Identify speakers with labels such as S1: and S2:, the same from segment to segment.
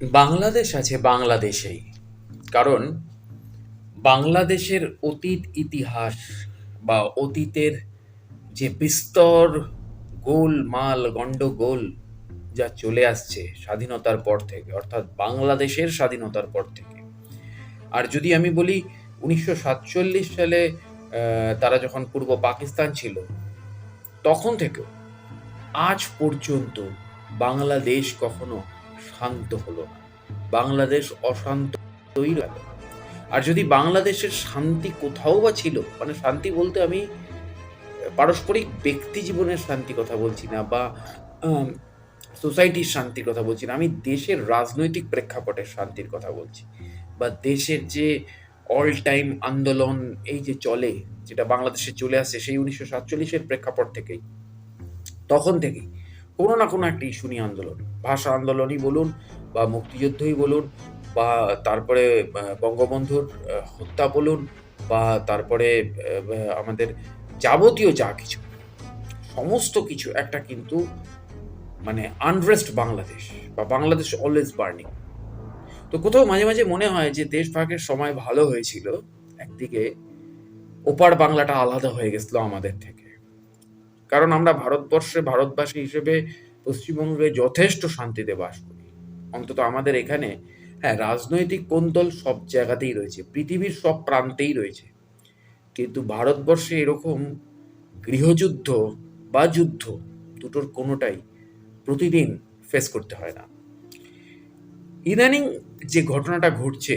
S1: বাংলাদেশ আছে বাংলাদেশেই। কারণ বাংলাদেশের অতীত ইতিহাস বা অতীতের যে বিস্তর গোল মাল, গন্ডগোল যা চলে আসছে স্বাধীনতার পর থেকে, অর্থাৎ বাংলাদেশের স্বাধীনতার পর থেকে। আর যদি আমি বলি উনিশশো সাতচল্লিশ সালে তারা যখন পূর্ব পাকিস্তান ছিল, তখন থেকেও আজ পর্যন্ত বাংলাদেশ কখনো শান্ত হলো না। বাংলাদেশ অশান্তই রইল। আর যদি বাংলাদেশের শান্তি কোথাও বা ছিল মানে শান্তি বলতে আমি পারস্পরিক ব্যক্তি জীবনের শান্তি কথা বলছি না বা সোসাইটির শান্তির কথা বলছি না, আমি দেশের রাজনৈতিক প্রেক্ষাপটের শান্তির কথা বলছি। বা দেশের যে অল টাইম আন্দোলন এই যে চলে, যেটা বাংলাদেশে চলে আসে সেই উনিশশো সাতচল্লিশের প্রেক্ষাপট থেকেই, তখন থেকেই কোনো না কোনো একটা ইস্যু নিয়ে আন্দোলন। ভাষা আন্দোলনই বলুন বা মুক্তিযুদ্ধই বলুন বা তারপরে বঙ্গবন্ধুর হত্যা বলুন বা তারপরে আমাদের যাবতীয় যা কিছু, সমস্ত কিছু একটা কিন্তু মানে আনরেস্ট বাংলাদেশ বা বাংলাদেশ অলওয়েজ বার্নিং তো কোথাও মাঝে মাঝে মনে হয় যে দেশ ভাগের সময় ভালো হয়েছিল, একদিকে ওপার বাংলাটা আলাদা হয়ে গেছিল আমাদের থেকে। কারণ আমরা ভারতবর্ষে ভারতবাসী হিসেবে পশ্চিমবঙ্গে যথেষ্ট শান্তিতে বাস করি। অন্তত আমাদের এখানে হ্যাঁ রাজনৈতিক কোন্দল সব জায়গাতেই রয়েছে, পৃথিবীর সব প্রান্তেই রয়েছে। কিন্তু ভারতবর্ষে এরকম গৃহযুদ্ধ বা যুদ্ধ দুটোর কোনোটাই প্রতিদিন ফেস করতে হয় না। ইদানিং যে ঘটনাটা ঘটছে,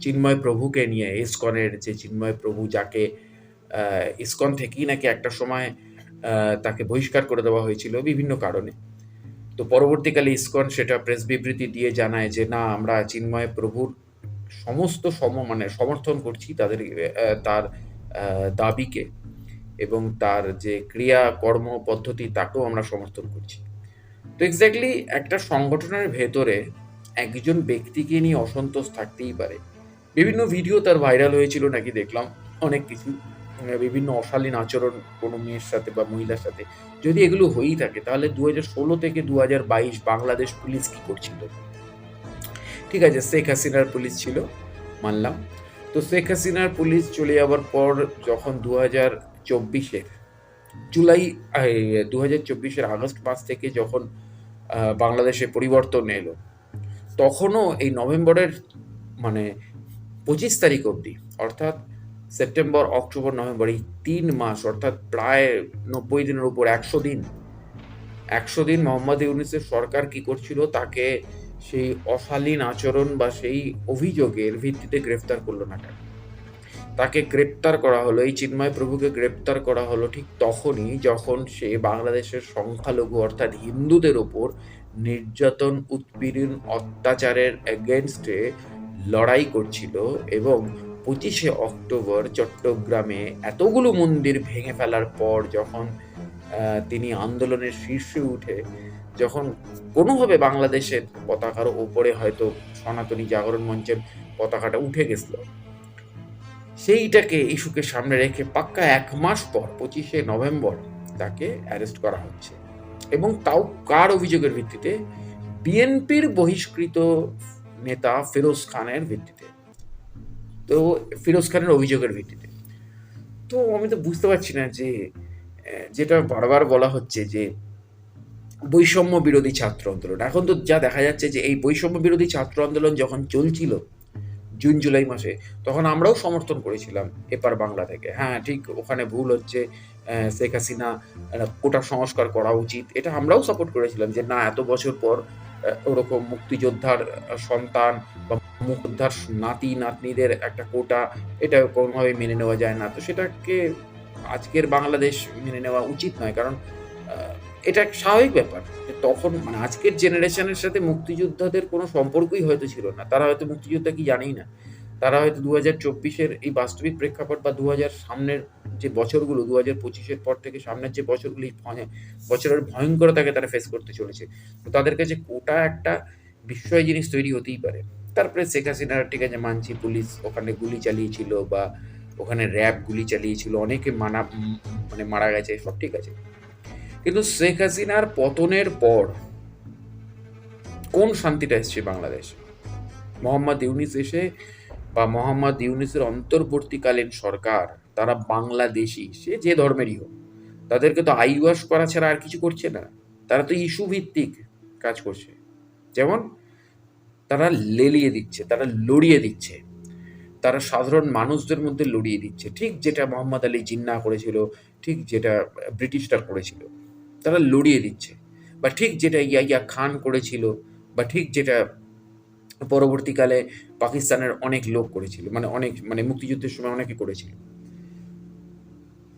S1: চিন্ময় প্রভুকে নিয়ে, ইসকনের যে চিন্ময় প্রভু যাকে ইসকন থেকেই নাকি একটা সময় তাকে বহিষ্কার করে দেওয়া হয়েছিল বিভিন্ন কারণে। তো পরবর্তীকালে ইসকন সেটা প্রেস বিবৃতি দিয়ে জানায় যে, না, আমরা চিন্ময় প্রভুর সমস্ত সম মানে সমর্থন করছি তাদের তার দাবিকে এবং তার যে ক্রিয়া, কর্ম পদ্ধতি, তাকেও আমরা সমর্থন করছি। তো এক্স্যাক্টলি একটা সংগঠনের ভেতরে একজন ব্যক্তিকে নিয়ে অসন্তোষ থাকতেই পারে। বিভিন্ন ভিডিও তার ভাইরাল হয়েছিল, নাকি দেখলাম অনেক কিছু। বিভিন্ন অশালীন আচরণ কোনো মেয়ের সাথে বা মহিলার সাথে, যদি এগুলো হয়েই থাকে, তাহলে দু ষোলো থেকে দু বাইশ বাংলাদেশ পুলিশ কি করছিল? ঠিক আছে, শেখ হাসিনার পুলিশ ছিল, মানলাম। তো শেখ হাসিনার পুলিশ চলে যাওয়ার পর যখন দু হাজার চব্বিশের, জুলাই দু হাজার চব্বিশের আগস্ট মাস থেকে যখন বাংলাদেশে পরিবর্তন এলো, তখনও এই নভেম্বরের মানে পঁচিশ তারিখ অবধি, অর্থাৎ সেপ্টেম্বর, অক্টোবর, নভেম্বর, এই তিন মাস, অর্থাৎ প্রায় নব্বই দিনের উপর, একশো দিন। একশো দিন মোহাম্মদ ইউনিসের সরকার কি করছিল? তাকে সেই অশালীন আচরণ বা সেই অভিযোগের ভিত্তিতে গ্রেফতার করল না কেন তাকে গ্রেপ্তার করা হলো, এই চিন্ময় প্রভুকে গ্রেপ্তার করা হলো ঠিক তখনই যখন সে বাংলাদেশের সংখ্যালঘু, অর্থাৎ হিন্দুদের ওপর নির্যাতন, উৎপীড়ন, অত্যাচারের এগেনস্টে লড়াই করছিল এবং পঁচিশে অক্টোবর চট্টগ্রামে এতগুলো মন্দির ভেঙে ফেলার পর যখন তিনি আন্দোলনের শীর্ষে উঠে, যখন কোনোভাবে বাংলাদেশের পতাকার ওপরে হয়তো সনাতনী জাগরণ মঞ্চের পতাকাটা উঠে গেছিল, সেইটাকে ইস্যুকে সামনে রেখে পাক্কা এক মাস পর, পঁচিশে নভেম্বর তাকে অ্যারেস্ট করা হচ্ছে। এবং তাও কার অভিযোগের ভিত্তিতে? বিএনপির বহিষ্কৃত নেতা ফিরোজ খানের ভিত্তিতে। তো ফিরোজ খানের অভিযোগের ভিত্তিতে। তো আমি তো বুঝতে পারছি না যে যেটা বারবার বলা হচ্ছে যে, বৈষম্য বিরোধী ছাত্র আন্দোলন। এখন তো যা দেখা যাচ্ছে যে, এই বৈষম্য বিরোধী ছাত্র আন্দোলন যখন চলছিল জুন, জুলাই মাসে, তখন আমরাও সমর্থন করেছিলাম এপার বাংলা থেকে। হ্যাঁ ঠিক ওখানে ভুল হচ্ছে শেখ হাসিনা কোটা সংস্কার করা উচিত। এটা আমরাও সাপোর্ট করেছিলাম যে, না, এত বছর পর ওরকম মুক্তিযোদ্ধার সন্তান বা মুক্তিযোদ্ধার নাতি, নাতনিদের একটা কোটা, এটা কোনোভাবে মেনে নেওয়া যায় না। তো সেটাকে আজকের বাংলাদেশ মেনে নেওয়া উচিত নয়, কারণ এটা এক স্বাভাবিক ব্যাপার তখন মানে আজকের জেনারেশনের সাথে মুক্তিযোদ্ধাদের কোনো সম্পর্কই হয়তো ছিল না। তারা হয়তো মুক্তিযোদ্ধা কি জানেই না। তারা হয়তো দু হাজার চব্বিশের এই বাস্তবিক প্রেক্ষাপট বা দু হাজার সামনের যে বছরগুলো দু হাজার পঁচিশের পর থেকে সামনের যে বছরগুলি বছরের ভয়ঙ্করতাকে তারা ফেস করতে চলেছে। তো তাদের কাছে কোটা একটা বিস্ময় জিনিস তৈরি হতেই পারে। তারপরে শেখ হাসিনার ঠিক আছে মানছি, পুলিশ ওখানে গুলি চালিয়েছিল বা ওখানে র্যাব গুলি চালিয়েছিল, অনেকে মানা মানে মারা গেছে, সব ঠিক আছে। কিন্তু শেখ হাসিনার পতনের পর কোন শান্তিটা এসছে বাংলাদেশে? মোহাম্মদ ইউনিস এসে বা মোহাম্মদ ইউনিসের অন্তর্বর্তীকালীন সরকার, তারা বাংলাদেশি, সে যে ধর্মেরই হোক, তাদেরকে তো আইওয়াশ করা ছাড়া আর কিছু করছে না। তারা তো ইস্যু ভিত্তিক কাজ করছে। যেমন তারা লেলিয়ে দিচ্ছে, তারা লড়িয়ে দিচ্ছে। তারা সাধারণ মানুষদের মধ্যে লড়িয়ে দিচ্ছে। ঠিক যেটা মোহাম্মদ আলী জিন্না করেছিল, ঠিক যেটা ব্রিটিশরা করেছিল, তারা লড়িয়ে দিচ্ছে। বা ঠিক যেটা ইয়াইয়া খান করেছিল, বা ঠিক যেটা পরবর্তীকালে পাকিস্তানের অনেক লোক করেছিল মানে অনেক মানে মুক্তিযুদ্ধের সময় অনেকে করেছিল।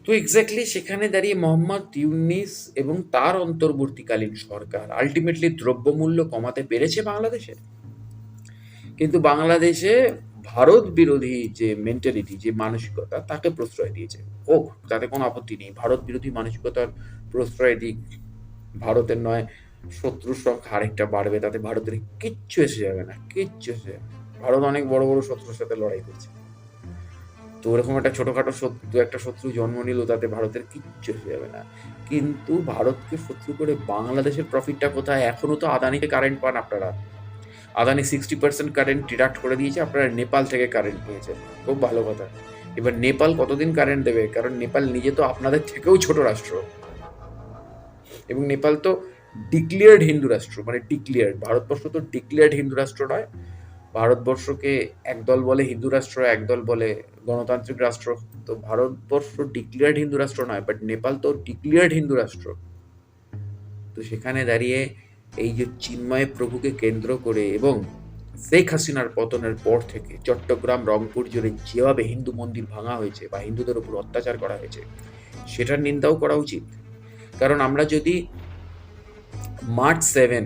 S1: তো এক্স্যাক্টলি সেখানে দাঁড়িয়ে মোহাম্মদ ইউনিস এবং তার অন্তর্বর্তীকালীন সরকার আলটিমেটলি দ্রব্যমূল্য কমাতে পেরেছে বাংলাদেশের কিন্তু বাংলাদেশে ভারত বিরোধী যে মেন্টালিটি যে মানসিকতা, তাকে প্রশ্রয় দিয়েছে। হোক, তাতে কোনো আপত্তি নেই। ভারত বিরোধী মানসিকতার প্রশ্রয় দিক, ভারতের নয়, শত্রুর সংখ্যা আরেকটা বাড়বে, তাতে ভারতের কিচ্ছু এসে যাবে না, কিচ্ছু এসে যাবে ভারত অনেক বড় বড় শত্রুর সাথে লড়াই করছে। তো ওরকম একটা ছোটখাটো শত্রু একটা শত্রু জন্ম নিল, তাতে ভারতের কিচ্ছু এসে যাবে না। কিন্তু ভারতকে শত্রু করে বাংলাদেশের প্রফিটটা কোথায়? এখনও তো আদানিতে কারেন্ট পান আপনারা। Adani sixty percent current deduct করে দিয়েছে, আপনারা নেপাল থেকে কারেন্ট পেয়েছেন। খুব ভালো কথা। এবার নেপাল কতদিন কারেন্ট দেবে? কারণ নেপাল নিজে তো আপনাদের থেকেও ছোট রাষ্ট্র। এবং নেপাল তো ডিক্লিয়ার্ড হিন্দু রাষ্ট্র মানে ডিক্লিয়ার্ড ভারতবর্ষ তো ডিক্লিয়ার্ড হিন্দু রাষ্ট্র নয়। ভারতবর্ষকে একদল বলে হিন্দু রাষ্ট্র, একদল বলে গণতান্ত্রিক রাষ্ট্র। তো ভারতবর্ষ ডিক্লিয়ার্ড হিন্দু রাষ্ট্র নয় বাট নেপাল তো ডিক্লিয়ার্ড হিন্দু রাষ্ট্র। তো সেখানে দাঁড়িয়ে এই যে চিন্ময় প্রভুকে কেন্দ্র করে এবং শেখ হাসিনার পতনের পর থেকে চট্টগ্রাম, রংপুর জুড়ে যেভাবে হিন্দু মন্দির ভাঙা হয়েছে বা হিন্দুদের উপর অত্যাচার করা হয়েছে, সেটার নিন্দাও করা উচিত। কারণ আমরা যদি মার্চ সেভেন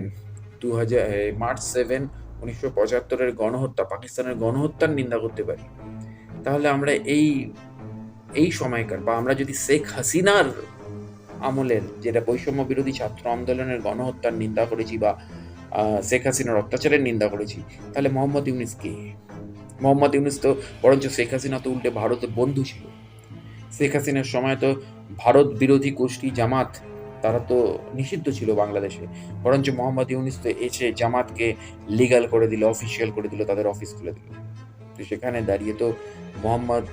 S1: দু হাজার মার্চ সেভেন উনিশশো পঁচাত্তরের গণহত্যা, পাকিস্তানের গণহত্যার নিন্দা করতে পারি, তাহলে আমরা এই এই সময়কার বা আমরা যদি শেখ হাসিনার আমলের যেটা বৈষম্য বিরোধী ছাত্র আন্দোলনের গণহত্যার নিন্দা করেছি বা শেখ হাসিনার অত্যাচারের নিন্দা করেছি, তাহলে মোহাম্মদ ইউনিস কে? মোহাম্মদ ইউনিস তো বরঞ্চ শেখ হাসিনা তো উল্টে ভারতের বন্ধু ছিল। শেখ হাসিনার সময় তো ভারত বিরোধী গোষ্ঠী জামাত, তারা তো নিষিদ্ধ ছিল বাংলাদেশে। বরঞ্চ মোহাম্মদ ইউনিস তো এসে জামাতকে লিগাল করে দিল অফিসিয়াল করে দিল, তাদের অফিস খুলে দিল। তো সেখানে দাঁড়িয়ে তো মোহাম্মদ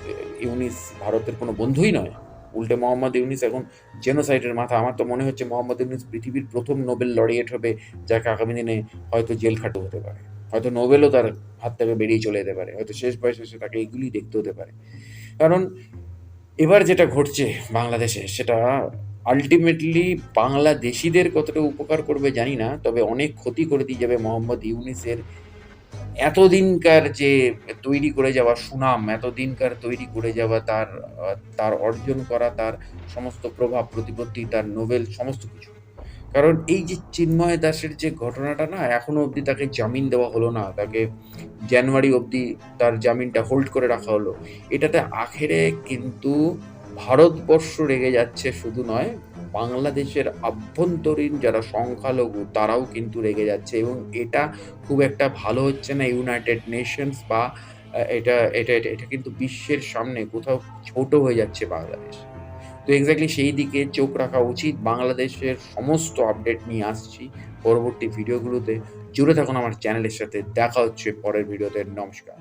S1: ইউনিস ভারতের কোনো বন্ধুই নয়। উল্টে মোহাম্মদ ইউনিস এখন জেনোসাইডের মাথা। আমার তো মনে হচ্ছে মোহাম্মদ ইউনিস পৃথিবীর প্রথম নোবেল লরিয়েট হবে, যাকে আগামী দিনে হয়তো জেল খাটো হতে পারে। হয়তো নোবেলও তার হাত থেকে বেরিয়ে চলে যেতে পারে। হয়তো শেষ বয়সে এসে তাকে এগুলি দেখতে হতে পারে। কারণ এবার যেটা ঘটছে বাংলাদেশে, সেটা আলটিমেটলি বাংলাদেশিদের কতটা উপকার করবে জানি না, তবে অনেক ক্ষতি করে দিয়ে যাবে মোহাম্মদ ইউনিসের এতদিনকার যে তৈরি করে যাওয়া সুনাম, এতদিনকার তৈরি করে যাওয়া তার তার অর্জন করা, তার সমস্ত প্রভাব, প্রতিপত্তি, তার নোবেল, সমস্ত কিছু। কারণ এই যে চিন্ময় দাসের যে ঘটনাটা না, এখনও অবধি তাকে জামিন দেওয়া হলো না। তাকে জানুয়ারি অবধি তার জামিনটা হোল্ড করে রাখা হলো। এটাতে আখেরে কিন্তু ভারতবর্ষ রেগে যাচ্ছে শুধু নয় বাংলাদেশের আভ্যন্তরীণ যারা সংখ্যালঘু, তারাও কিন্তু রেগে যাচ্ছে এবং এটা খুব একটা ভালো হচ্ছে না ইউনাইটেড নেশনস বা এটা এটা এটা কিন্তু বিশ্বের সামনে কোথাও ছোট হয়ে যাচ্ছে বাংলাদেশ। তো এক্স্যাক্টলি সেই দিকে চোখ রাখা উচিত। বাংলাদেশের সমস্ত আপডেট নিয়ে আসছি পরবর্তী ভিডিওগুলোতে জুড়ে থাকুন আমার চ্যানেলের সাথে। দেখা হচ্ছে পরের ভিডিওতে নমস্কার।